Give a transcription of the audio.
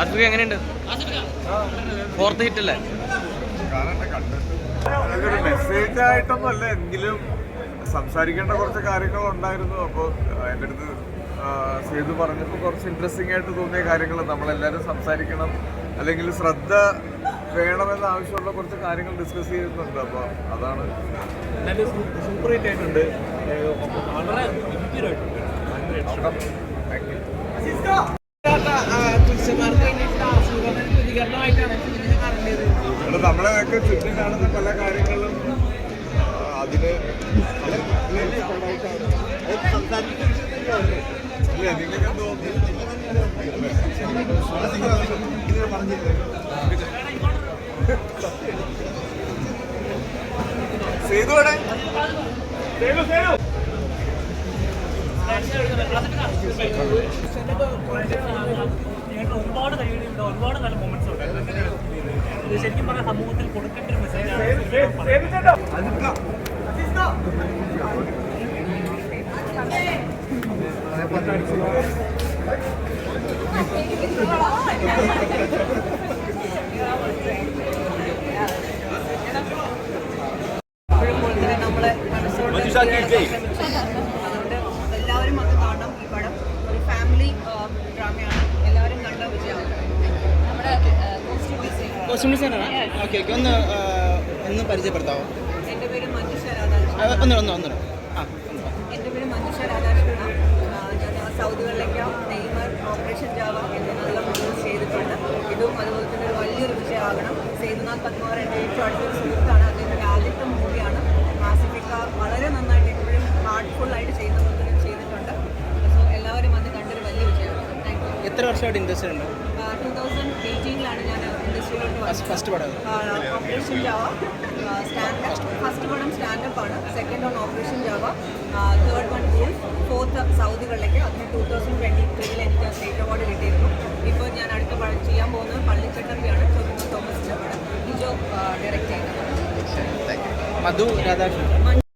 ആർട്ടിഫിക എങ്ങനെയുണ്ട്? Fourth hit അല്ലേ? അതൊരു മെസ്സേജ് ആയിട്ടൊന്നും അല്ല എങ്കിലും സംസാരിക്കേണ്ട കുറച്ച് കാര്യങ്ങൾ ഉണ്ടായിരുന്നു അപ്പോൾ എന്റെ അടുത്ത് സേതു പറഞ്ഞപ്പോൾ കുറച്ച് ഇൻട്രസ്റ്റിംഗ് ആയിട്ട് തോന്നിയ കാര്യങ്ങൾ നമ്മളെല്ലാവരും സംസാരിക്കണം അല്ലെങ്കിൽ ശ്രദ്ധ വേണമെന്ന് ആവശ്യമുള്ള കുറച്ച് കാര്യങ്ങൾ ഡിസ്കസ് ചെയ്യുന്നുണ്ട്. അപ്പോൾ അതാണ്. സൂപ്പർ ഹിറ്റ് ആയിട്ടുണ്ട്. വളരെ താങ്ക് യു ഇവിടെ നമ്മളെയൊക്കെ ചുറ്റി കാണുന്ന പല കാര്യങ്ങളും ആ, അതിന് ഇല്ല നിങ്ങൾക്ക് എന്തോ സേതു സേതു ഞങ്ങൾക്ക് കഴിയുന്നുണ്ട് ഒരുപാട് നല്ല മൊമെന്റ്സ് ഉണ്ട്. ശരിക്കും പറഞ്ഞാൽ സമൂഹത്തിൽ കൊടുക്കേണ്ട ഒരു മെസ്സേജ് നമ്മളെ അതുകൊണ്ട് എല്ലാവരും അത് കാണണം ഈ പടം. ഒരു ഫാമിലി കോസ്റ്റ്യൂം ഡിസൈനറാണ് ഓക്കെ ഓക്കെ ഒന്ന് ഒന്ന് പരിചയപ്പെടുത്താവോ? എന്റെ പേര് മഞ്ജുഷ രാധാകൃഷ്ണൻ. ഒന്ന് ഒന്ന് ഒന്ന് ആ എന്റെ പേര് മഞ്ജുഷ രാധാകൃഷ്ണൻ. ഞാൻ നെയ്മർ ഓപ്പറേഷൻ ജാവ എന്നുള്ള പ്രൊഡ്യൂസ് ചെയ്തിട്ടുണ്ട്. ഇതും അതുപോലെ തന്നെ ഒരു വലിയൊരു വിജയമാകണം. സേതുനാഥ് പത്മവർ എന്റെ ഏറ്റവും അടുത്തൊരു സുഹൃത്താണ്. അദ്ദേഹത്തിന്റെ ആദ്യത്തെ മൂവിയാണ്. മാസിഫിക്ക വളരെ നന്നായിട്ട് എപ്പോഴും ഹാർട്ട്ഫുള്ളായിട്ട് ചെയ്യുന്ന പോലെ ചെയ്തിട്ടുണ്ട്. സോ എല്ലാവരും അത് കണ്ടൊരു വലിയ വിജയമാണ് എത്ര വർഷമായിട്ട് ഇൻട്രസ്റ്റ് ഉണ്ട്? ടൂ തൗസൻഡ് എയ്റ്റീനിലാണ് ഞാൻ ഇൻഡസ്ട്രിയിലോട്ട് ഫസ്റ്റ് പടം operation Java stand up first പടം സ്റ്റാൻഡപ്പ് ആണ്. Second on operation Java third one goal fourth സൗദികളിലേക്ക്. അതിന് ടൂ തൗസൻഡ് ട്വന്റി ത്രീയിൽ എനിക്ക് സ്റ്റേറ്റ് അവാർഡ് കിട്ടിയിരുന്നു. ഇപ്പോൾ ഞാൻ അടുത്ത പടം ചെയ്യാൻ പോകുന്നത് പള്ളിച്ചട്ടമ്പിയാണ്. തോമസ് തോമസിന്റെ പടം. ലിജോ ഡയറക്റ്റ് ചെയ്യുന്നത് മധു രാധാകൃഷ്ണൻ.